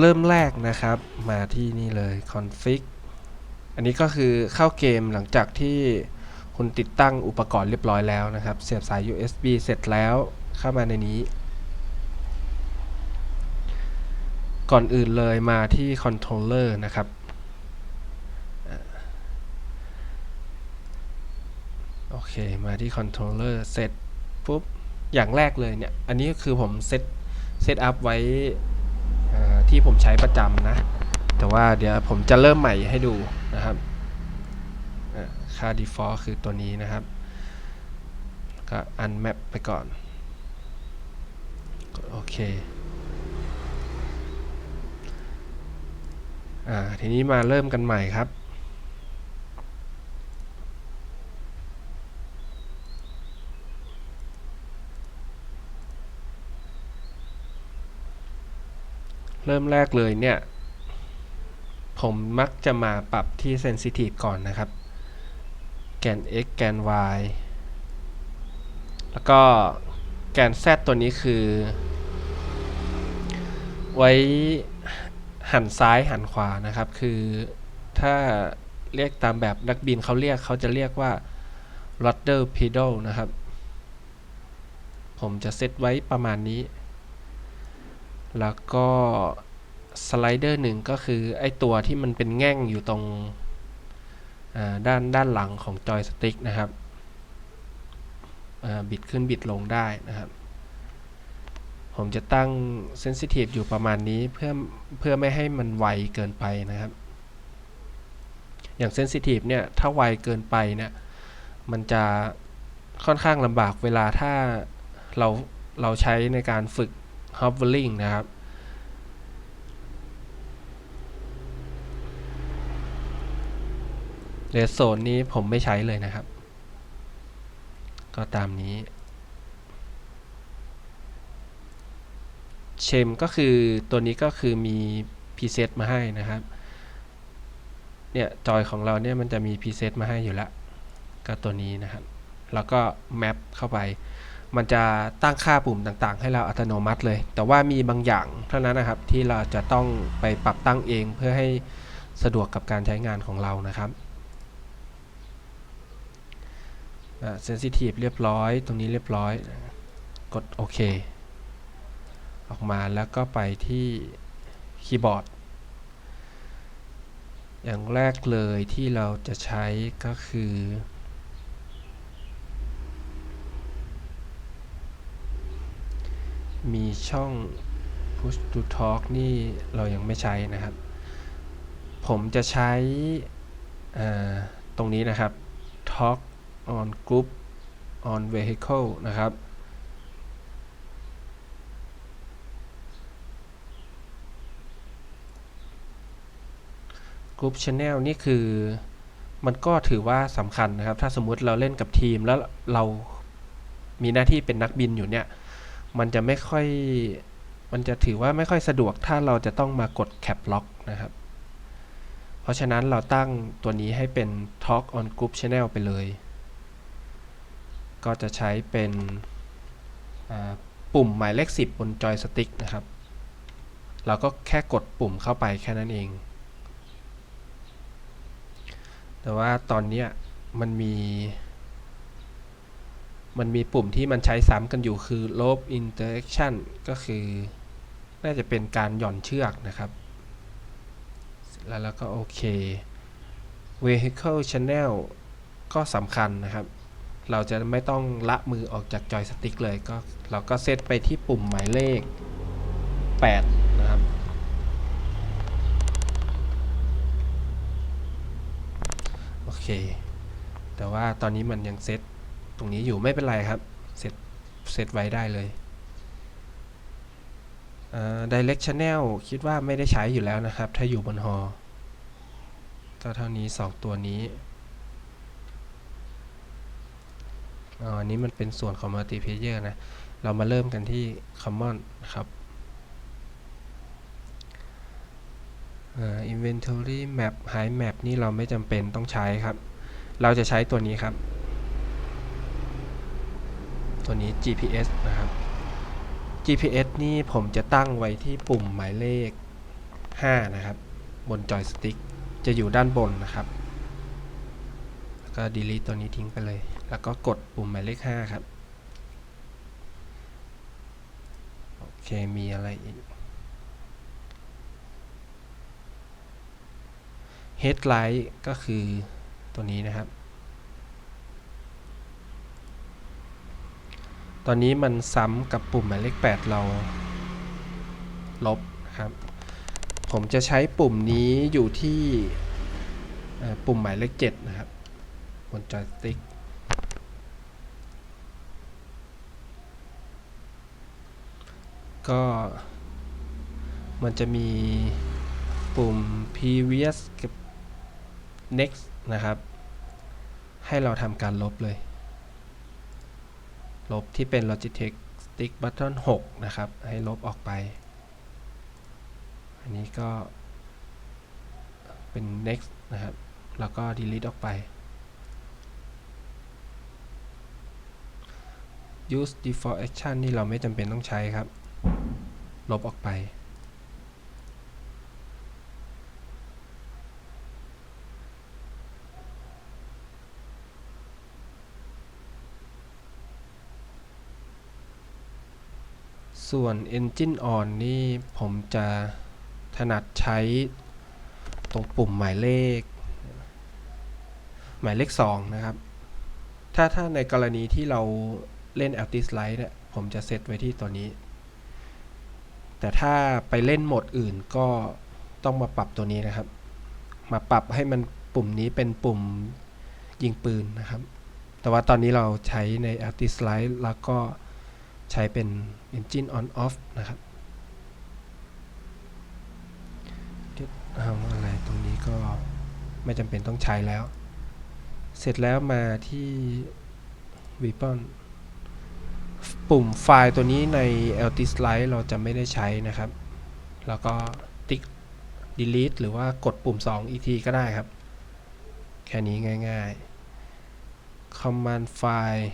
เริ่มแรกนะครับมาที่นี่เลย config อันนี้ก็คือเข้าเกมหลังจากที่คุณติดตั้งอุปกรณ์เรียบร้อยแล้วนะครับ เสียบสาย USB เสร็จแล้วเข้ามาในนี้ ก่อนอื่นเลยมาที่ controller นะครับอ่า โอเค มาที่ controller เสร็จปุ๊บ อย่างแรกเลยเนี่ย อันนี้คือผมเซตเซตอัพไว้ที่ผมใช้ประจำนะ แต่ว่าเดี๋ยวผมจะเริ่มใหม่ให้ดูนะครับค่า default คือตัวนี้นะครับ ก็ unmap ไปก่อน โอเคอ่าทีนี้มาเริ่มกันใหม่ครับ ริ่มแรกเลยเนี่ย ผมมักจะมาปรับที่ Sensitive ก่อนนะครับ แกน x แกน y แล้วก็แกน z ตัวนี้คือ ไว้หันซ้ายหันขวานะครับ คือถ้าเรียกตามแบบนักบินเขาเรียกเขาจะเรียกว่า rudder pedal นะครับ ผมจะเซตไว้ประมาณนี้ แล้วก็ สไลเดอร์หนึ่งก็คือไอตัวที่มันเป็นแง่งอยู่ตรงด้านด้านหลังของจอยสติ๊กนะครับบิดขึ้นบิดลงได้นะครับ ผมจะตั้งเซนซิทีฟอยู่ประมาณนี้เพื่อเพื่อไม่ให้มันไวเกินไปนะครับ อย่างเซนซิทีฟเนี่ย ถ้าไวเกินไปเนี่ย มันจะค่อนข้างลำบากเวลาถ้าเราเราใช้ในการฝึก hovering นะครับ เรสโซนนี้ผมไม่ใช้เลยนะครับ ก็ตามนี้ เชมก็คือตัวนี้ก็คือมีพ r เซตมาให้นะครับ เนี่ย จอยของเราเนี่ยมันจะมีพ r เซตมาให้อยู่แล้ว ก็ตัวนี้นะครับ แล้วก็แมปเข้าไป มันจะตั้งค่าปุ่มต่างๆ ให้เราอัตโนมัติเลย แต่ว่ามีบางอย่างเท่านั้นนะครับที่เราจะต้องไปปรับตั้งเองเพื่อให้สะดวกกับการใช้งานของเรานะครับ เซนซิทีฟเรียบร้อย ตรงนี้เรียบร้อย กดโอเค ออกมาแล้วก็ไปที่คีย์บอร์ด อย่างแรกเลยที่เราจะใช้ก็คือ มีช่อง push to talk นี่เรายังไม่ใช้นะครับ ผมจะใช้ตรงนี้นะครับ talk on group on vehicle นะครับ group channel นี่คือมันก็ถือว่าสำคัญนะครับ ถ้าสมมุติเราเล่นกับทีมแล้วเรามีหน้าที่เป็นนักบินอยู่เนี่ย มันจะไม่ค่อย มันจะถือว่าไม่ค่อยสะดวกถ้าเราจะต้องมากด cap lock นะครับ เพราะฉะนั้นเราตั้งตัวนี้ให้เป็น talk on group channel ไปเลย ก็จะใช้เป็นปุ่มหมายเลข 10 บนจอยสติ๊กนะครับ เราก็แค่กดปุ่มเข้าไปแค่นั้นเอง แต่ว่าตอนนี้มันมี มันมีปุ่มที่มันใช้ซ้ำกันอยู่คือ love interaction ก็คือน่าจะเป็นการหย่อนเชือกนะครับ แล้วแล้วก็โอเค vehicle channel ก็สำคัญนะครับ เราจะไม่ต้องละมือออกจากจอยสติ๊กเลยก็เราก็เซตไปที่ปุ่มหมายเลข 8 นะครับ โอเค แต่ว่าตอนนี้มันยังเซตตรงนี้อยู่ไม่เป็นไรครับ เซตเซตไว้ได้เลยอ่า direct channel คิดว่าไม่ได้ใช้อยู่แล้วนะครับ ถ้าอยู่บนฮอก็เท่านี้ 2 ตัวนี้ อ๋ออันนี้มันเป็นส่วนของ multiplayer นะ เรามาเริ่มกันที่ common นครับอ่า inventory map high map นี่เราไม่จำเป็นต้องใช้ครับ เราจะใช้ตัวนี้ครับ ตัวนี้ GPS นะครับ GPS นี่ผมจะตั้งไว้ที่ปุ่มหมายเลข 5 นะครับ บนจอยสติ๊กจะอยู่ด้านบนนะครับ แล้วก็ delete ตัวนี้ทิ้งไปเลยแล้วก็กดปุ่มหมายเลข 5 ครับ โอเค มีอะไรอีก headlight ก็คือตัวนี้นะครับ ตอนนี้มันซ้ำกับปุ่มหมายเลข 8 เราลบครับ ผมจะใช้ปุ่มนี้อยู่ที่ปุ่มหมายเลข 7 นะครับบนจอยสติ๊ก ก็มันจะมีปุ่ม previous กับ next นะครับ ให้เราทำการลบเลย ลบที่เป็น Logitech Stick Button 6 นะครับ ให้ลบออกไป อันนี้ก็เป็น next นะครับ แล้วก็ delete ออกไป use default action นี่เราไม่จำเป็นต้องใช้ครับ ลบออกไป ส่วน Engine On นี่ผมจะถนัดใช้ตรงปุ่มหมายเลข หมายเลข 2 นะครับ ถ้าถ้าในกรณีที่เราเล่น Altis Light เนี่ยผมจะเซตไว้ที่ตัวนี้ แต่ถ้าไปเล่นโหมดอื่นก็ต้องมาปรับตัวนี้นะครับ มาปรับให้มันปุ่มนี้เป็นปุ่มยิงปืนนะครับ แต่ว่าตอนนี้เราใช้ใน Altis Light แล้วก็ใช้เป็น Engine On Off นะครับเอาอะไรตรงนี้ก็ไม่จำเป็นต้องใช้แล้ว เสร็จแล้วมาที่ Weapon ปุ่มไฟล์ตัวนี้ใน Altis Live เราจะไม่ได้ใช้นะครับ แล้วก็ติ๊ก delete หรือว่ากดปุ่ม 2 อีกทีก็ได้ครับ แค่นี้ง่ายๆ command file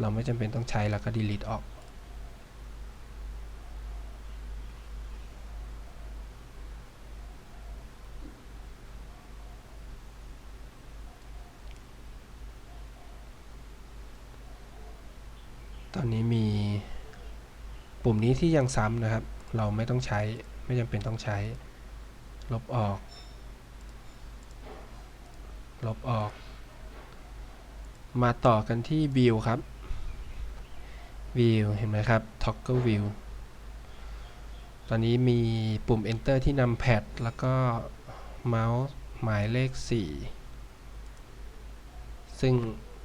เราไม่จำเป็นต้องใช้แล้วก็ delete ออก ตอนนี้มี ปุ่มนี้ที่ยังซ้ำนะครับ เราไม่ต้องใช้ไม่จำเป็นต้องใช้ ลบออก ลบออก มาต่อกันที่ view ครับ view เห็นไหมครับ toggle view ตอนนี้มีปุ่ม enter ที่นำแพดแล้วก็เมาส์หมายเลข 4 ซึ่ง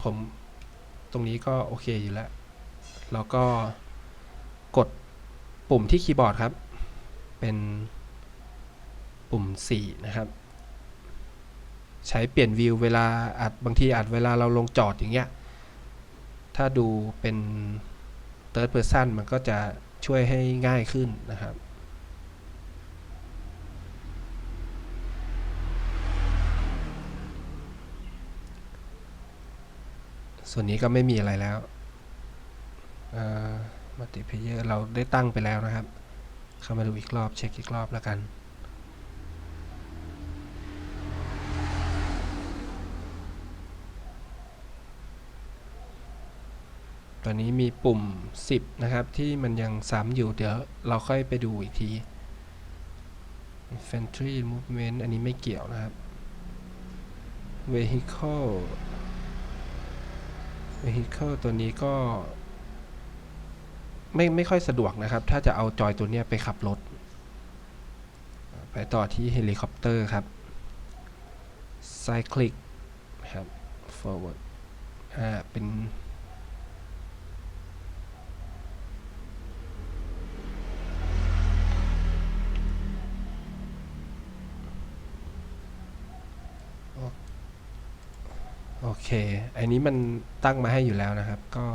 ผมตรงนี้ก็โอเคอยู่แล้ว แล้วก็ ปุ่มที่คีย์บอร์ดครับ เป็นปุ่ม 4 นะครับ ใช้เปลี่ยนวิวเวลาอัดบางทีอัดเวลาเราลงจอดอย่างเงี้ย ถ้าดูเป็น third person มันก็จะช่วยให้ง่ายขึ้นนะครับส่วนนี้ก็ไม่มีอะไรแล้ว มัลติเพเยอร์เราได้ตั้งไปแล้วนะครับ เข้ามาดูอีกรอบเช็คอีกรอบแล้วกัน ตอนนี้มีปุ่ม 10 นะครับ ที่มันยังซ้ำอยู่เดี๋ยวเราค่อยไปดูอีกที infantry movement อันนี้ไม่เกี่ยวนะครับ vehicle vehicle ตัวนี้ก็ ไม่ไม่ค่อยสะดวกนะครับ ถ้าจะเอาจอยตัวเนี้ยไปขับรถ ไปต่อที่เฮลิคอปเตอร์ครับ cyclic ครับ forward อ่าเป็นโอเค อันนี้มันตั้งมาให้อยู่แล้วนะครับ ก็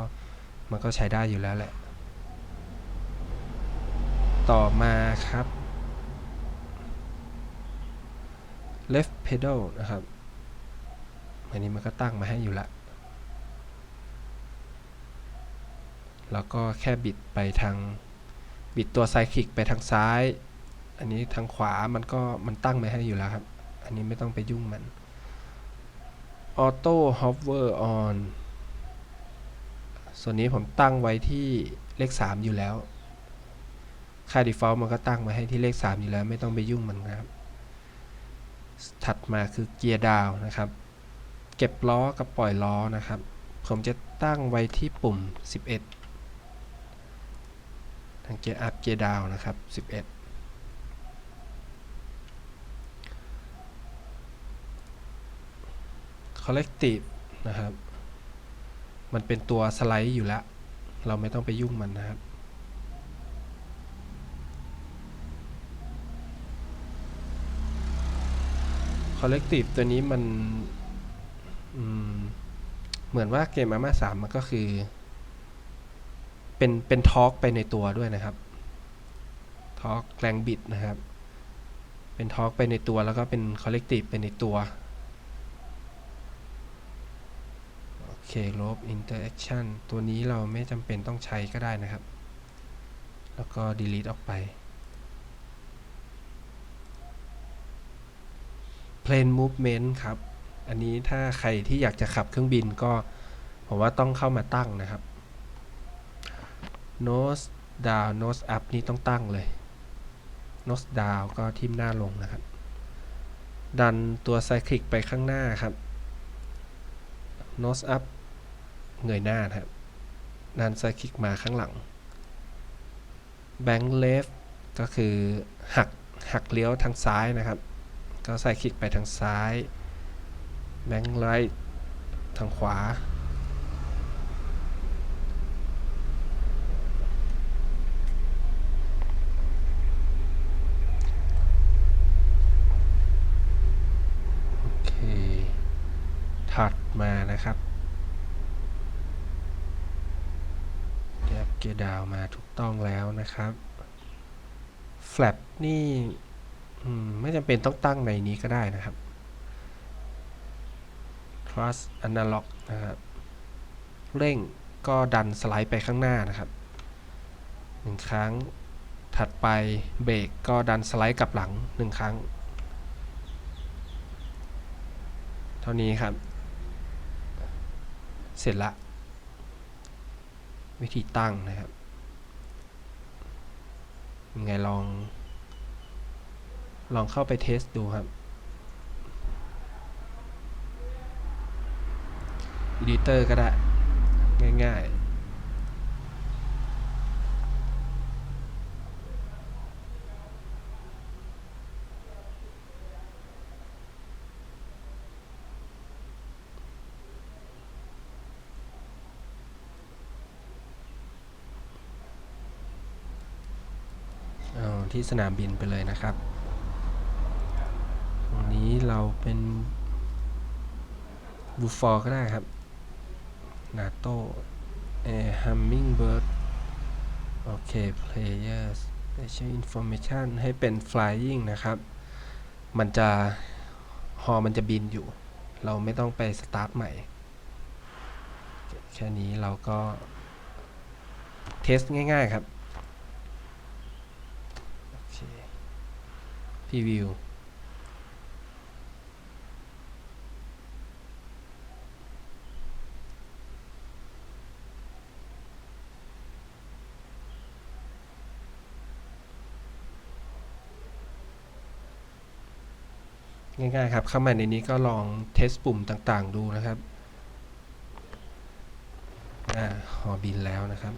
มันก็ใช้ได้อยู่แล้วแหละ ต่อมาครับ left pedal นะครับ อันนี้มันก็ตั้งมาให้อยู่ละ แล้วก็แค่บิดไปทาง บิดตัวไซคลิกไปทางซ้าย อันนี้ทางขวามันก็มันตั้งมาให้อยู่แล้วครับ อันนี้ไม่ต้องไปยุ่งมัน auto hover on ส่วนนี้ผมตั้งไว้ที่เลข 3 อยู่แล้ว ค่า default มันก็ตั้งมาให้ที่เลข 3 อยู่แล้ว ไม่ต้องไปยุ่งมันนะครับ ถัดมาคือเกียร์ดาวนะครับ เก็บล้อกับปล่อยล้อนะครับ ผมจะตั้งไว้ที่ปุ่ม 11 ทางเกียร์อัพเกียร์ดาวนะครับ 11 collective นะครับ มันเป็นตัวสไลด์อยู่แล้ว เราไม่ต้องไปยุ่งมันนะครับ collective ตัวนี้มันมเหมือนว่าเกมอาม่าสามมันก็คือ เป็นเป็นทอล์กไปในตัวด้วยนะครับทอล์กแรงบิดนะครับ เป็นทอล์กไปในตัวแล้วก็เป็น collective ไปในตัวโอเคลบ interaction ตัวนี้เราไม่จำเป็นต้องใช้ก็ได้นะครับ แล้วก็ delete ออกไป plane movement ครับ อันนี้ถ้าใครที่อยากจะขับเครื่องบินก็ ผมว่าต้องเข้ามาตั้งนะครับ nose down nose up นี่ต้องตั้งเลย nose down ก็ทิมหน้าลงนะครับ ดันตัวไซคลิกไปข้างหน้าครับ nose up เงยหน้านครับดันไซคลิกมาข้างหลัง bank left ก็คือหักหักเลี้ยวทางซ้ายนะครับ ก็ไซคลิกไปทางซ้าย bank right ทางขวา โอเค ถัดมานะครับเดี๋ยวเกียร์ดาวมาถูกต้องแล้วนะครับ flap นี่ ไม่จำเป็นต้องตั้งในนี้ก็ได้นะครับ trust analog นะครับ เร่งก็ดันสไลด์ไปข้างหน้านะครับหนึ่งครั้ง ถัดไปเบรกก็ดันสไลด์กลับหลังหนึ่งครั้ง เท่านี้ครับ เสร็จละ วิธีตั้งนะครับยังไงลอง ลองเข้าไปเทสดูครับ Editor ก็ได้ ง่ายๆเอาที่สนามบินไปเลยนะครับ เราเป็นบูฟอร์ก็ได้ครับนาโต้เอฮัมมิงเบิร์ดโอเค players special information ให้เป็น flying นะครับ มันจะ ฮอมันจะบินอยู่ เราไม่ต้องไปสตาร์ทใหม่ แค่นี้เราก็ เทสง่าย ๆ ครับ โอเค preview ง่ายๆครับ เข้ามาในนี้ก็ลองเทสปุ่มต่างๆ ดูนะครับอ่าหอบินแล้วนะครับ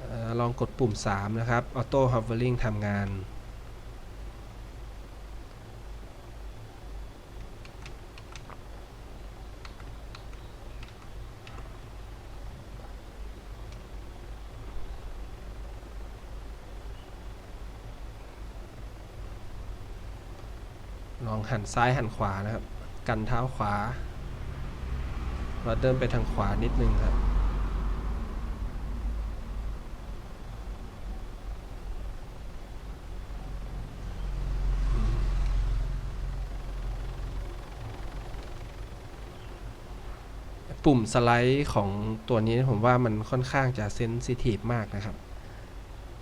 ออลองกดปุ่ม 3 นะครับ Auto Hovering ทำงาน หันซ้ายหันขวานะครับ กันเท้าขวาเราเดินไปทางขวานิดนึงครับปุ่มสไลด์ของตัวนี้ผมว่ามันค่อนข้างจะเซนซิทีฟมากนะครับ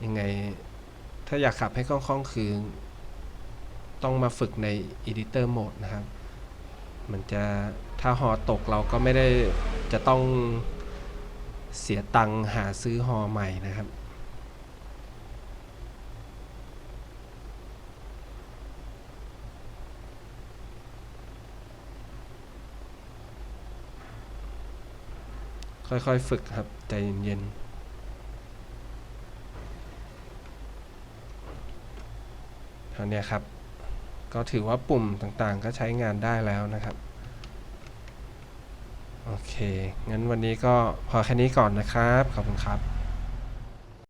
ยังไงถ้าอยากขับให้คล่องค่องคือ ต้องมาฝึกใน Editor Mode นะครับ มันจะถ้าฮอตกเราก็ไม่ได้จะต้องเสียตังค์หาซื้อฮอใหม่นะครับ ค่อยๆฝึกครับ ใจเย็นๆเท่าเนี้ยครับ ก็ถือว่าปุ่มต่างๆ ก็ใช้งานได้แล้วนะครับ โอเค งั้นวันนี้ก็พอแค่นี้ก่อนนะครับ ขอบคุณครับ